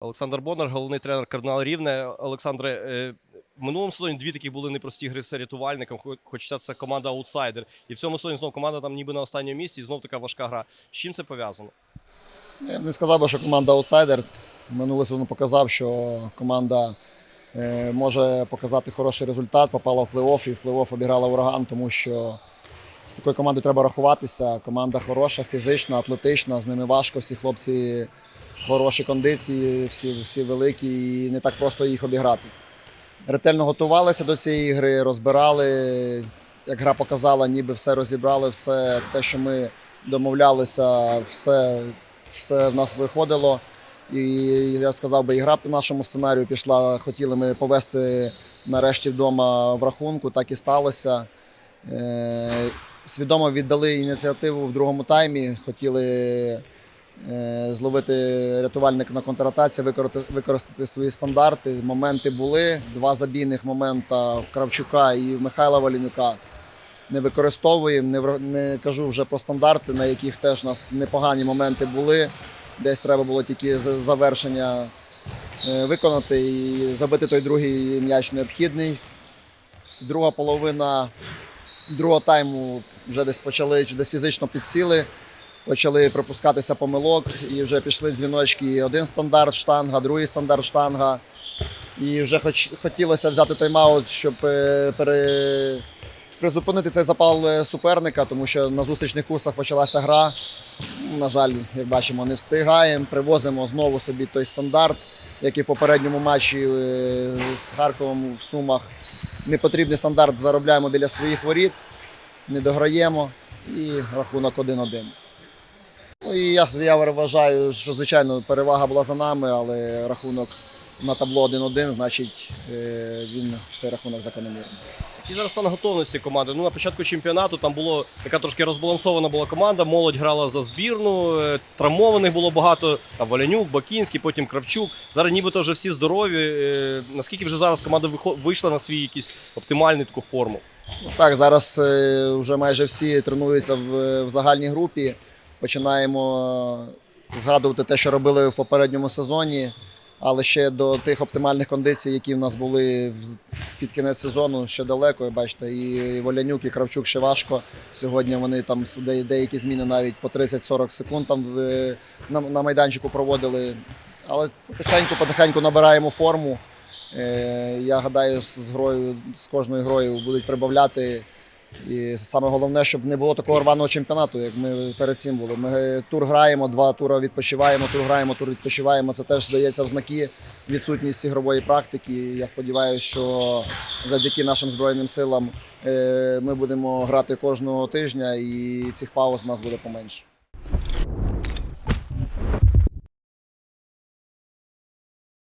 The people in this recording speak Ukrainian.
Олександр Бондар, головний тренер кардинал Рівне. Олександре, е, в минулому сезоні дві такі були непрості гри з рятувальником, хо- хоча це команда аутсайдер. І в цьому сезоні знову команда там ніби на останньому місці, і знов така важка гра. З чим це пов'язано? Я б не сказав би, що команда аутсайдер. Минулий сезон показав, що команда е, може показати хороший результат, попала в плей-офф і в плей-офф обіграла ураган, тому що з такою командою треба рахуватися. Команда хороша, фізична, атлетична, з ними важко. Всі хлопці хороші кондиції, всі, всі великі, і не так просто їх обіграти. Ретельно готувалися до цієї гри, розбирали. Як гра показала, ніби все розібрали, все те, що ми домовлялися, все все в нас виходило. І я сказав би, і гра по нашому сценарію пішла. Хотіли ми повести нарешті вдома в рахунку, так і сталося. Е, свідомо віддали ініціативу в другому таймі. Хотіли зловити рятувальник на контратаці, використати, свої стандарти. Моменти були. Два забійних момента в Кравчука і в Михайла Валінюка не використовуємо. Не, не кажу вже про стандарти, на яких теж у нас непогані моменти були. Десь треба було тільки завершення е, виконати і забити той другий м'яч необхідний. Друга половина другого тайму вже десь почали десь фізично підсіли, почали пропускатися помилок і вже пішли дзвіночки. Один стандарт штанга, другий стандарт штанга. І вже хоч, хотілося взяти тайм-аут, щоб е, пере, призупинити цей запал е, суперника, тому що на зустрічних курсах почалася гра. На жаль, як бачимо, не встигаємо. Привозимо знову собі той стандарт, як і в попередньому матчі е, з Харковом в Сумах. Непотрібний стандарт заробляємо біля своїх воріт, не дограємо і рахунок 1-1. Ну, і я, я вважаю, що звичайно перевага була за нами, але рахунок на табло 1-1, значить е, він цей рахунок закономірний. Які зараз стан готовності команди? Ну на початку чемпіонату там було така трошки розбалансована була команда. Молодь грала за збірну, е, травмованих було багато. Там Валянюк, Бакінський, потім Кравчук. Зараз нібито вже всі здорові. Е, Наскільки вже зараз команда вийшла на свій якийсь оптимальний таку форму? Ну, Так, зараз вже майже всі тренуються в, в загальній групі. Починаємо е, згадувати те, що робили в попередньому сезоні, але ще до тих оптимальних кондицій, які в нас були під кінець сезону, ще далеко. Бачите, і Волянюк, і Кравчук ще важко. Сьогодні вони там деякі зміни навіть по 30-40 секунд там на, майданчику проводили. Але потихеньку, потихеньку набираємо форму. Е, Я гадаю, з грою з кожною грою будуть прибавляти. І саме головне, щоб не було такого рваного чемпіонату, як ми перед цим були. Ми тур граємо, два тури відпочиваємо, тур граємо, тур відпочиваємо. Це теж здається в знаки відсутність ігрової практики. Я сподіваюся, що завдяки нашим збройним силам е, ми будемо грати кожного тижня, і цих пауз у нас буде поменше.